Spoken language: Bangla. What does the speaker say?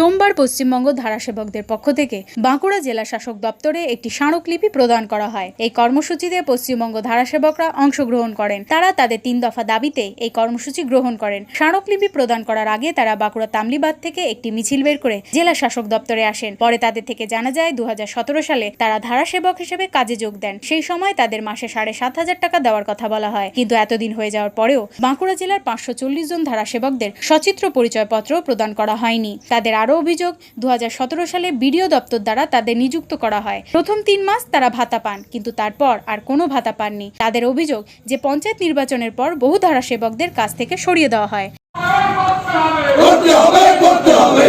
সোমবার পশ্চিমবঙ্গ ধারাসেবকদের পক্ষ থেকে বাঁকুড়া জেলা শাসক দপ্তরে একটি স্মারকলিপি প্রদান করা হয়। এই কর্মসূচিতে পশ্চিমবঙ্গ ধারাসেবকরা অংশগ্রহণ করেন। তারা তাদের তিন দফা দাবিতে এই কর্মসূচি গ্রহণ করেন। স্মারকলিপি প্রদান করার আগে তারা বাঁকুড়া তামলিবাদ থেকে একটি মিছিল বের করে জেলা শাসক দপ্তরে আসেন। পরে তাদের থেকে জানা যায় দু হাজার সতেরো সালে তারা ধারাসেবক হিসেবে কাজে যোগ দেন। সেই সময় তাদের মাসে সাড়ে সাত হাজার টাকা দেওয়ার কথা বলা হয়। কিন্তু এতদিন হয়ে যাওয়ার পরেও বাঁকুড়া জেলার পাঁচশো চল্লিশ জন ধারাসেবকদের সচিত্র পরিচয়পত্র প্রদান করা হয়নি। তাদের আরও অভিযোগ দু হাজার সতেরো সালে বিডিও দপ্তর দ্বারা তাদের নিযুক্ত করা হয়। প্রথম তিন মাস তারা ভাতা পান, কিন্তু তারপর আর কোনো ভাতা পাননি। তাদের অভিযোগ যে পঞ্চায়েত নির্বাচনের পর বহু ধারা সেবকদের কাছ থেকে সরিয়ে দেওয়া হয়। করতে হবে করতে হবে।